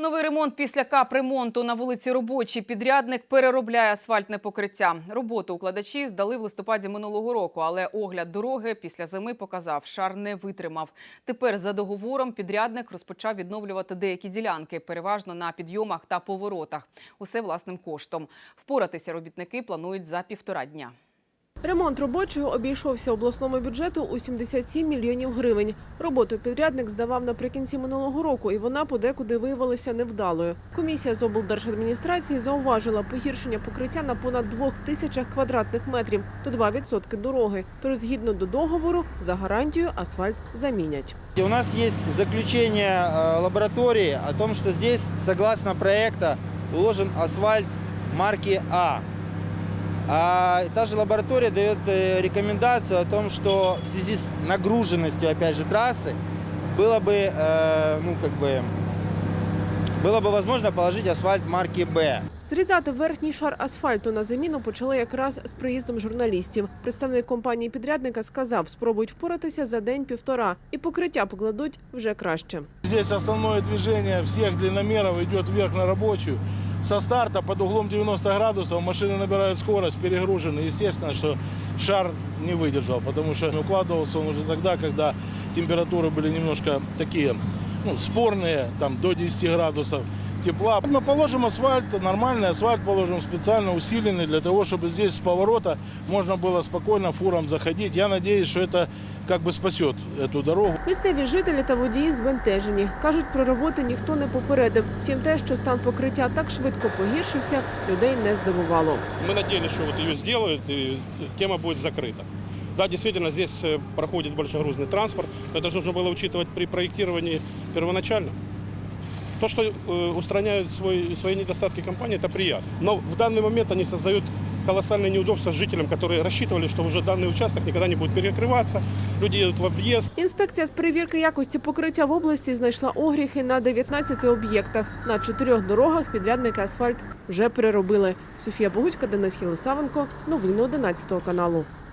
Новий ремонт після капремонту на вулиці Робочій. Підрядник переробляє асфальтне покриття. Роботу укладачі здали в листопаді минулого року, але огляд дороги після зими показав, шар не витримав. Тепер за договором підрядник розпочав відновлювати деякі ділянки, переважно на підйомах та поворотах. Усе власним коштом. Впоратися робітники планують за півтора дня. Ремонт робочого обійшовся обласному бюджету у 77 мільйонів гривень. Роботу підрядник здавав наприкінці минулого року, і вона подекуди виявилася невдалою. Комісія з облдержадміністрації зауважила погіршення покриття на понад двох тисячах квадратних метрів то 2% дороги. Тож, згідно до договору, за гарантію асфальт замінять. У нас есть заключение э, лаборатории о том, что здесь, согласно проекта, уложен асфальт марки А. А та же лаборатория дает э, рекомендацию о том, что в связи с нагруженностью, опять же, трассы, было бы, э, ну, как бы, было бы возможно положить асфальт марки Б. Зрізати верхній шар асфальту на заміну почали якраз з приїздом журналістів. Представник компанії підрядника сказав, спробують впоратися за день-півтора, і покриття покладуть вже краще. Здесь основное движение всех длинномеров идет вверх на рабочую. Со старта под углом 90 градусов машины набирают скорость, перегружены. Естественно, что шар не выдержал, потому что укладывался он уже тогда, когда температуры были немножко такие ну, спорные, там до 10 градусов тепла. Мы положим асфальт, нормальный асфальт положим специально усиленный для того, чтобы здесь с поворота можно было спокойно фуром заходить. Я надеюсь, что это как бы спасет эту дорогу. Місцеві жителі та водії збентежені. Кажуть, про роботи ніхто не попередив. Втім, те, що стан покриття так швидко погіршився, людей не здивувало. Мы надеялись, что вот ее сделают, и тема будет закрыта. Да, действительно, здесь э, проходит большегрузный транспорт, но это же нужно было учитывать при проектировании первоначально. То, что э, устраняют свой, свои недостатки компании, это приятно. Но в данный момент они создают колоссальные неудобства жителям, которые рассчитывали, что уже данный участок никогда не будет перекрываться. Люди едут в объезд, Інспекція з перевірки якості покриття в області знайшла огріхи на 19 об'єктах. На чотирьох дорогах підрядники асфальт вже переробили. Софія Богуцька, Денис Єлисавенко. Новини 11 каналу.